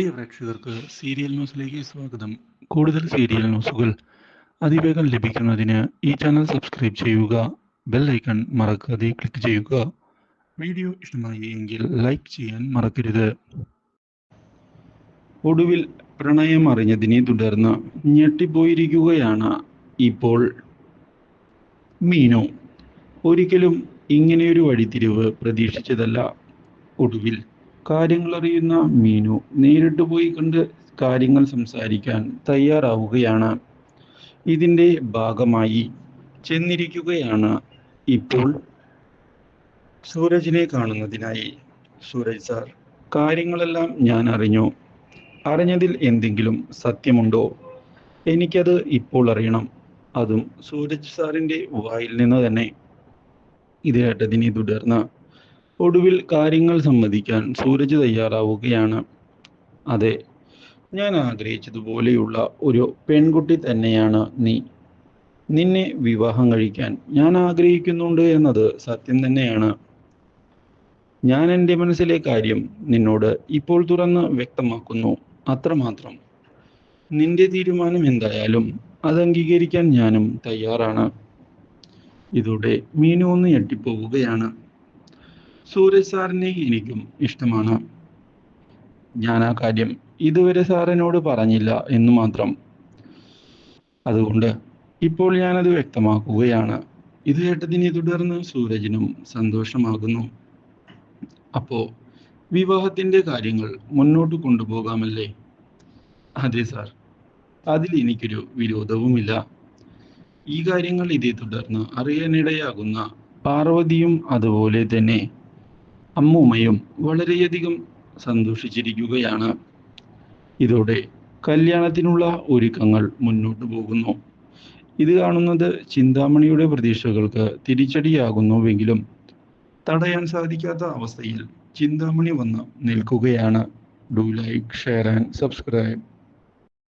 പ്രിയ പ്രേക്ഷകർക്ക് സീരിയൽ ന്യൂസിലേക്ക് സ്വാഗതം. കൂടുതൽ സീരിയൽ ന്യൂസുകൾ അതിവേഗം ലഭിക്കുന്നതിന് ഈ ചാനൽ സബ്സ്ക്രൈബ് ചെയ്യുക ബെൽ ഐക്കൺ മറക്കാതെ ക്ലിക്ക് ചെയ്യുക. വീഡിയോ ഇഷ്ടമായി എങ്കിൽ ലൈക്ക് ചെയ്യാൻ മറക്കരുത്. ഒടുവിൽ പ്രണയം അറിഞ്ഞതിനെ തുടർന്ന് ഞെട്ടിപ്പോയിരിക്കുകയാണ് ഇപ്പോൾ മീനു. ഒരിക്കലും ഇങ്ങനെയൊരു വഴിത്തിരിവ് പ്രതീക്ഷിച്ചതല്ല. ഒടുവിൽ കാര്യങ്ങൾ അറിയുന്ന മീനു നേരിട്ട് പോയി കണ്ട് കാര്യങ്ങൾ സംസാരിക്കാൻ തയ്യാറാവുകയാണ്. ഇതിന്റെ ഭാഗമായി ചെന്നിരിക്കുകയാണ് ഇപ്പോൾ സൂരജിനെ കാണുന്നതിനായി. സൂരജ് സാർ കാര്യങ്ങളെല്ലാം ഞാൻ അറിഞ്ഞു. അറിഞ്ഞതിൽ എന്തെങ്കിലും സത്യമുണ്ടോ? എനിക്കത് ഇപ്പോൾ അറിയണം. അതും സൂരജ് സാറിന്റെ വായിൽ നിന്ന് തന്നെ. ഇത് കേട്ടതിനെ തുടർന്ന് ഒടുവിൽ കാര്യങ്ങൾ സമ്മതിക്കാൻ സൂരജ് തയ്യാറാവുകയാണ്. അതെ ഞാൻ ആഗ്രഹിച്ചതുപോലെയുള്ള ഒരു പെൺകുട്ടി തന്നെയാണ് നീ. നിന്നെ വിവാഹം കഴിക്കാൻ ഞാൻ ആഗ്രഹിക്കുന്നുണ്ട് എന്നത് സത്യം തന്നെയാണ്. ഞാൻ എന്റെ മനസ്സിലെ കാര്യം നിന്നോട് ഇപ്പോൾ തുറന്ന് വ്യക്തമാക്കുന്നു. അത്രമാത്രം. നിന്റെ തീരുമാനം എന്തായാലും അത് അംഗീകരിക്കാൻ ഞാനും തയ്യാറാണ്. ഇതോടെ മീനു ഒന്ന് ഞെട്ടിപ്പോവുകയാണ്. സൂരജ് സാറിനെ എനിക്കും ഇഷ്ടമാണ്. ഞാൻ ആ കാര്യം ഇതുവരെ സാറിനോട് പറഞ്ഞില്ല എന്ന് മാത്രം. അതുകൊണ്ട് ഇപ്പോൾ ഞാനത് വ്യക്തമാക്കുകയാണ്. ഇത് കേട്ടതിനെ തുടർന്ന് സൂരജിനും സന്തോഷമാകുന്നു. അപ്പോ വിവാഹത്തിന്റെ കാര്യങ്ങൾ മുന്നോട്ട് കൊണ്ടുപോകാമല്ലേ? അതെ സാർ. അതിൽ എനിക്കൊരു വിരോധവുമില്ല. ഈ കാര്യങ്ങൾ ഇതേ തുടർന്ന് അറിയാനിടയാകുന്ന പാർവതിയും അതുപോലെ തന്നെ അമ്മൂമ്മയും വളരെയധികം സന്തോഷിച്ചിരിക്കുകയാണ്. ഇതോടെ കല്യാണത്തിനുള്ള ഒരുക്കങ്ങൾ മുന്നോട്ട് പോകുന്നു. ഇത് കാണുന്നത് ചിന്താമണിയുടെ പ്രതീക്ഷകൾക്ക് തിരിച്ചടിയാകുന്നുവെങ്കിലും തടയാൻ സാധിക്കാത്ത അവസ്ഥയിൽ ചിന്താമണി വന്ന് നിൽക്കുകയാണ്. Do like share and subscribe